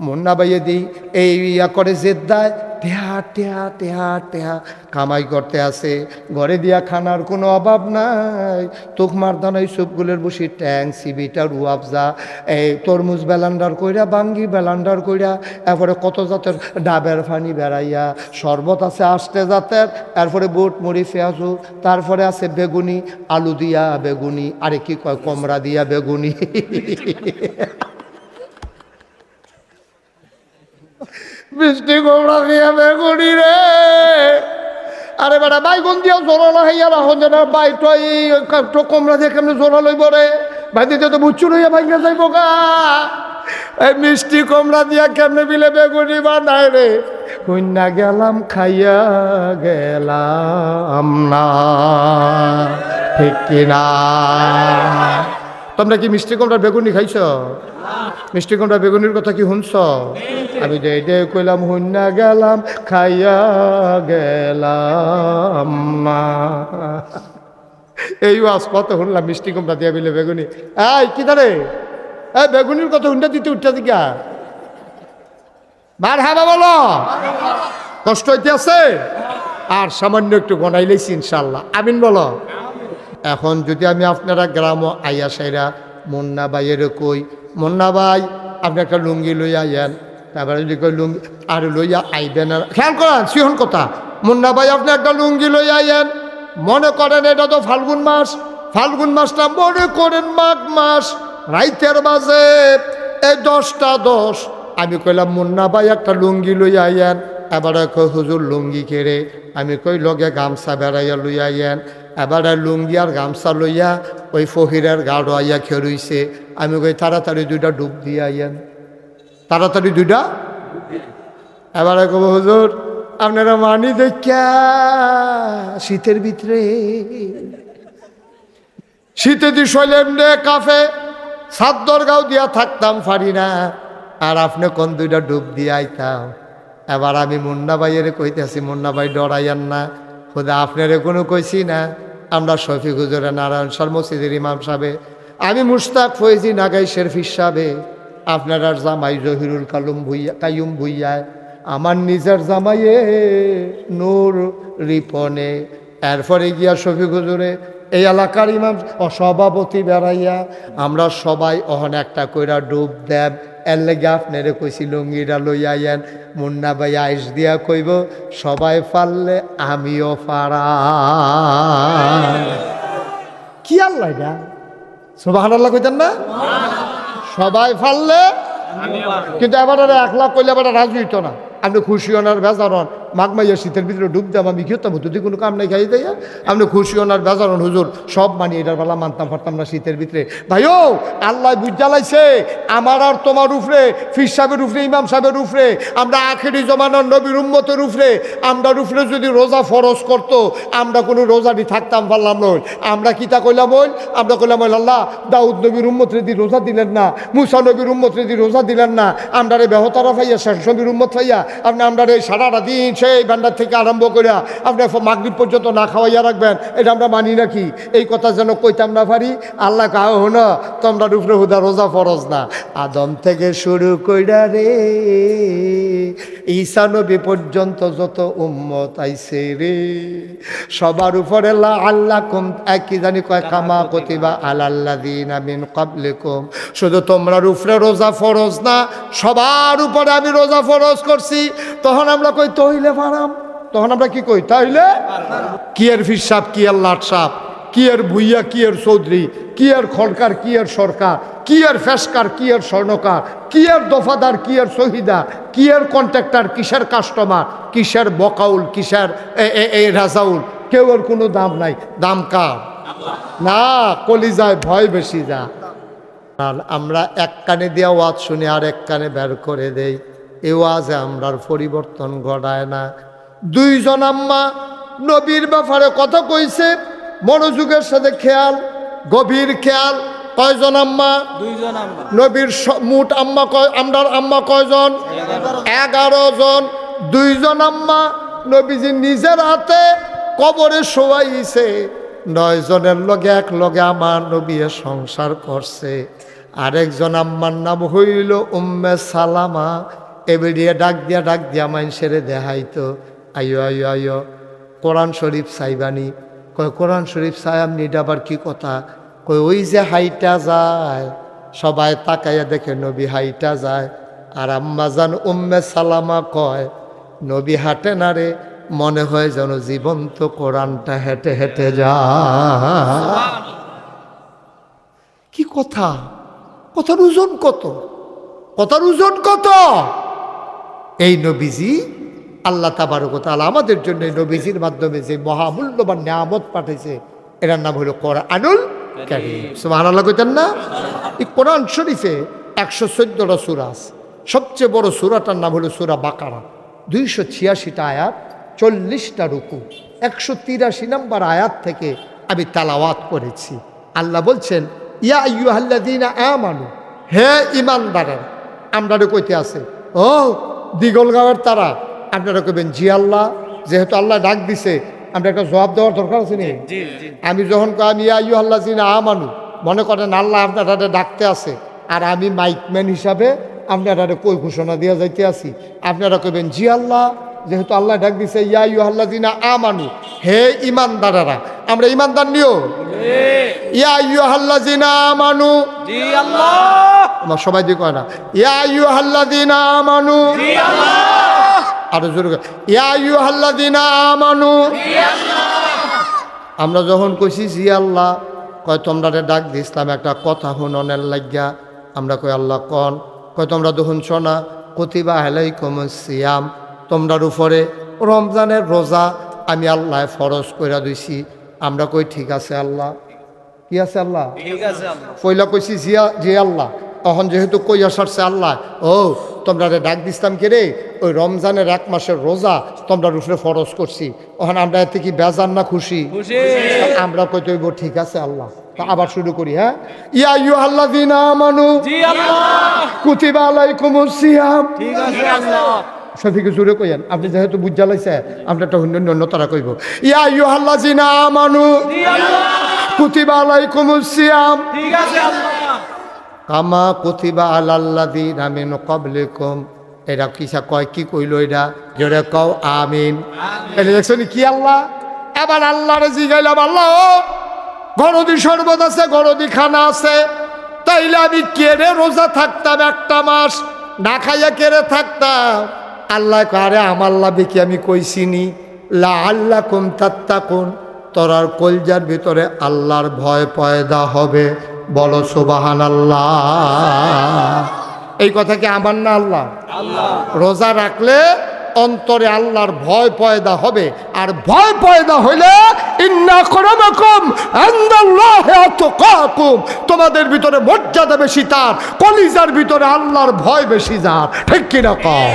মুন্না বাইয়ে দিই, এই ইয়া করে জেদ্দায়, টেহা টেহা টেহা টেহা, কামাই করতে আসে। ঘরে দিয়া খানার কোনো অভাব নাই। তোকমার দানাই সবগুলোর বসি ট্যাং সিবিটা রুয়াবজা এই তরমুজ বেলান্ডার কইরা, বাঙ্গি বেলান্ডার কইরা, এরপরে কত জাতের ডাবের ফানি বেড়াইয়া, শরবত আছে আষ্টে জাতের, এরপরে বুট, মুড়ি, পেঁয়াজু, তারপরে আছে বেগুনি, আলু দিয়া বেগুনি, আরে কি কয়, কমরা দিয়া বেগুনি। বৃষ্টি গোমরা দিয়া বেগুনি রে। আরে বেটা, বাইগুন দিয়া জোরা না হইয়া রাখো যে না বাই টই তো কমরা দিয়ে কেমনে জোরা লইব রে? ভাই দিতে তো বুচ্ছু লইয়া ভাইঙ্গা যাইব গা। এই মিষ্টি কমরা দিয়া কেমনে বিলে বেগুনি বা নাই রে? কন্যা গেলাম, খাইয়া গেলাম না। ঠিক কিনা? তোমরা কি মিষ্টি কমরা বেগুনি খাইছ? মিষ্টি বেগুনির কথা কি শুনছ? আমি যে এটাই কইলাম হুন্না গেলাম, খাইয়া গেলাম না এই আজ কত শুনলাম, মিষ্টি কুমড়া দিয়া বিলে বেগুনি। এই, কি দারে এই, বেগুনির কথা হুন্ডা দিতে উঠতে দিকা বার হাবা বলো। কষ্ট হইতে আছে? আর সামান্য একটু গনাইলেছি ইনশাল্লাহ আমিন বলো। এখন যদি আমি আপনারা গ্রাম আইয়া সাইরা মুন্না বাইয়ের কই মুন্না ভাই, আপনি একটা লুঙ্গি লইয়া আইয়েন। তারপরে যদি কই লুঙ্গি, আর লইয়া আইবেন আর খেয়াল করেন, সিহন কথা। মুন্না ভাই, আপনি একটা লুঙ্গি লইয়া আইয়েন। মনে করেন এটা তো ফাল্গুন মাস। ফাল্গুন মাসটা মনে করেন মাঘ মাস, রাইতের মাঝে। এই দশটা দশ। আমি কইলাম, মুন্না ভাই, একটা লুঙ্গি লইয়া আইয়েন। এবারে কই হুজুর, লুঙ্গি কেড়ে আমি কই, লগে গামছা বেড়াইয়া লইয়া আইয়েন। এবারে লুঙ্গি আর গামছা লইয়া ওই ফহিরের গাঢ় আইয়া খেরুইছে আমি কই, তাড়াতাড়ি দুইটা ডুব দিয়ে আইয়েন। তাড়াতাড়ি দুইটা? এবারে কব, হুজুর, আপনারা মানি দেখা শীতের ভিতরে। শীতে দি শৈলেম রে কাফে সাত গাও দিয়া থাকতাম পারি না, আর আপনি কোন দুইটা ডুব দিয়ে আইতাম? এবার আমি মুন্না ভাইয়ের কইতেছি, মুন্না ভাই ডরাইয়ান না। খুদা আপনারে কোনো কইছি না। আমরা শফিক হুজুরে নারায়ণ সর মসজিদের ইমাম সাহেবে। আমি মুস্তাক ফৈজি নাগাই শেরফিস সাহেবে। আপনার জামাই জহিরুল কালুম ভুইয়া কাইয়ুম ভুইয়ায় আমার নিজের জামাইয়ে নূর রিপনে। এরপরে গিয়া শফিক হুজুরে এই এলাকার ইমাম সভাপতি বেড়াইয়া। আমরা সবাই অহন একটা কইরা ডুব দেব। এর লেগে আপনারে কইছি লুঙ্গিটা লইয়াইয়েন মুন্না ভাই আইস দিয়া কইব সবাই পারলে আমিও পারা কি আল্লাহ এটা? সুবাহ আল্লাহ কইতেন না? সবাই পারলে কিন্তু এবার একলা কইলে এবার রাজি হইতো না। আপনি খুশি হন আর বেজার বেজারন মাঘ মাইয়া শীতের ভিতরে ডুব দেব আমি খেতাম যদি কোনো কাম নাই খাই দেয়, আপনি খুশি হনার বেজারন, হুজুর, সব মানি, এটার বেলা মানতাম পারতাম না শীতের ভিতরে। ভাইও, আল্লাহ বুঝ জ্বালাইছে আমার আর তোমার উফরে, ফির সাহেবের উপরে ইমাম সাহেবের উফরে, আমরা আখেরি জমানার নবীর উম্মতের উফরে, আমরা উপরে যদি রোজা ফরজ করত, আমরা কোনো রোজাটি থাকতাম পারলাম নই আমরা কিতা কইলাম ওই? আমরা কইলাম ওই, আল্লাহ, দাউদ নবীর উম্মত রেদি রোজা দিলেন না, মুসা নবীর উম্মত রেদি রোজা দিলেন না আমরা রে বেহতারা ফাইয়া, শেষ নবীর উম্মত ফাইয়া, আপনি আমরা রে সারাটা দিন সেই ভান্ডার থেকে আরম্ভ করিয়া আপনি মাগরিব পর্যন্ত না খাওয়াইয়া রাখবেন, এটা আমরা মানি নাকি? এই কথা যেন কইতাম না পারি, আল্লাহ কাহ হন তোমরা উপরে হুদা রোজা ফরজ না। আদম থেকে শুরু কইরা রে, ঈসা নবী পর্যন্ত যত উম্মত আইছে রে, সবার উপরে আল্লাহ কুম একই জানি কয়, কামা কতিবা আলাল্লাহ দিন আমিন কাবলিকুম শুধু তোমরা উপরে রোজা ফরজ না, সবার উপরে আমি রোজা ফরজ করছি। তখন আমরা কই, তহিলে ফারাম তখন আমরা কি কই তাইলে কি এর ফির সাপ কি এর লাট সাপ কি এর ভুইয়া কি এর চৌধুরী কি এর খড়কার কি এর সরকার কি এর ফেসকার কি এর স্বর্ণকার কি এর দফাদার কি এর শহীদা কি এর কন্ট্রাক্টর কিসের কাস্টমার কিসের বকাউল কিসের এই রাজাউল কেউ এর কোনো দাম নাই দাম কার না কলিজায় ভয় বেশি যা আমরা এক কানে দিয়ে ওয়াজ শুনে আর এক কানে বের করে দেই এ ওয়াজে আমরার পরিবর্তন ঘটায় না। দুইজন আম্মা নবীর ব্যাপারে কথা কইছে মনোযোগের সাথে খেয়াল গভীর খেয়াল কয়জন আম্মা? নবীর মোট আম্মা কয় আমরার আম্মা কয়জন? এগারো জন। দুইজন আম্মা নবীজি নিজের হাতে কবরে শোয়াইছে নয় জনের লগে এক লগে আমার নবী সংসার করছে। আরেকজন আম্মার নাম হইল উম্মে সালামা। এবেড়িয়ে ডাক দিয়া ডাক দিয়া মাইন সেরে দেখাইতো আইও আইও আইও কোরআন শরীফ সাইবানি কয়, কোরআন শরীফ আপনি, এটা আবার কি কথা? কই ওই যে হাইটা যায়, সবাই তাকাইয়া দেখে নবী হাইটা যায়। আর আম্মাজান উম্মে সালামা কয়, নবী হাঁটে না রে, মনে হয় যেন জীবন্ত কোরআনটা হেঁটে হেঁটে যায়। কি কথা? কথার ওজন কত? কথার ওজন কত? এই নবীজি, আল্লাহ তাবারকতাল আমাদের জন্য এই নবীজির মাধ্যমে যে মহামূল্যবান নিয়ামত পাঠিয়েছে এটার নাম হলো কোরআনুল কারীম। সুবহানাল্লাহ কইতেন না? এই কোরআন শরীফে একশো চোদ্দটা সুরা আছে। সবচেয়ে বড় সুরাটার নাম হলো সুরা বাকারা। দুইশো ছিয়াশিটা আয়াত, চল্লিশটা রুকু। একশো তিরাশি নম্বর আয়াত থেকে আমি তালাওয়াত করেছি। আল্লাহ বলছেন, ইয়া ইয়ুহাল্লাদিনা আমানু, হে ইমানদারের আমরা কইতে আছে। ও দিগল গাঁয়ের তারা। আপনারা কইবেন জি আল্লাহ যেহেতু আল্লাহ ডাক দিছে আমরা একটা জবাব দেওয়ার দরকার আছে নি? আমি যখন আমি ইয়া ইয়ুহাল্লাহ জিনা আমানু মনে করেন আল্লাহ আপনারা ডাকতে আছে আর আমি মাইকম্যান হিসাবে আপনার আপনারা কই ঘোষণা দিয়া যাইতে আছি? আপনারা কইবেন জি আল্লাহ যেহেতু আল্লাহ ডাক দিছে ইয়া ইয়ুহাল্লাহ জিনা আমানু হে ইমানদারেরা আমরা ইমানদার নিও। ইয়া আমানু। আমার সবাই দিয়ে কয় না। ইয়া আমানু। জি আল্লাহ। আরও জোরে ইয়া ইয়ুহাল্লাযিনা আমানু। আমরা যখন কইছি জি আল্লাহ কয় তোমরা ডাক দিছিলাম একটা কথা হুননের লাগিয়া আমরা কই আল্লাহ কন। কয় তোমরা যখন শোনা কতিবা আলাইকুম সিয়াম। তোমরার উপরে রমজানের রোজা আমি আল্লাহ ফরজ কইরা দিছি। আমরা কই ঠিক আছে আল্লাহ। কি আছে আল্লাহ? পয়লা কইছি জিয়া জি আল্লাহ। তখন যেহেতু কই আসারছে আল্লাহ ও তোমরা রে ডাক দিস্তাম কে রে? ওই রমজানের এক মাসের রোজা তোমরা রুফরে ফরজ করছি। ওখানে আমরা এতে কি বেজান না খুশি? আমরা কই তৈব ঠিক আছে আল্লাহ। আবার শুরু করি হ্যাঁ? ইয়া ইউ আল্লাহ দিনা মানু কুতিবা আলাইকুমুস সিয়াম। ঠিক আছে আল্লাহ। সফিকে জুড়ে কইয়েন, আপনি যেহেতু বুঝা লাইছে একটা অন্য অন্য তারা কইব। ইয়া ইউ আল্লাহ জিনা মানু কুতিবা আলাইকুমুস সিয়াম। ঠিক আছে আল্লাহ কামা কতিবা আলাল্লাদিন আমিন কবলিকুম এটা কিসা কয়, কি কইল এটা জোরে কও, আমিন। এটা দেখছ কি আল্লাহ? এবার আল্লাহরে জিগাইলাম, আল্লাহ, গরদি শরবত আছে, গরদি খানা আছে। তাইলে আমি কেড়ে রোজা থাকতাম একটা মাস, না খাইয়া কেড়ে থাকতাম। আল্লাহ কারে আমার লাভে কি আমি কইছিনি লা আল্লাহ কুম তাত্তাকুন তোরার কলজার ভিতরে আল্লাহর ভয় পয়দা হবে। বলো সুবাহান আল্লাহ এই কথা কি আমার না আল্লাহ? আল্লাহ। রোজা রাখলে অন্তরে আল্লাহর ভয় পয়দা হবে। আর ভয় পয়দা হইলে তোমাদের ভিতরে মর্যাদা বেশি তার কলিজার ভিতরে আল্লাহর ভয় বেশি যার। ঠিক কিনা কম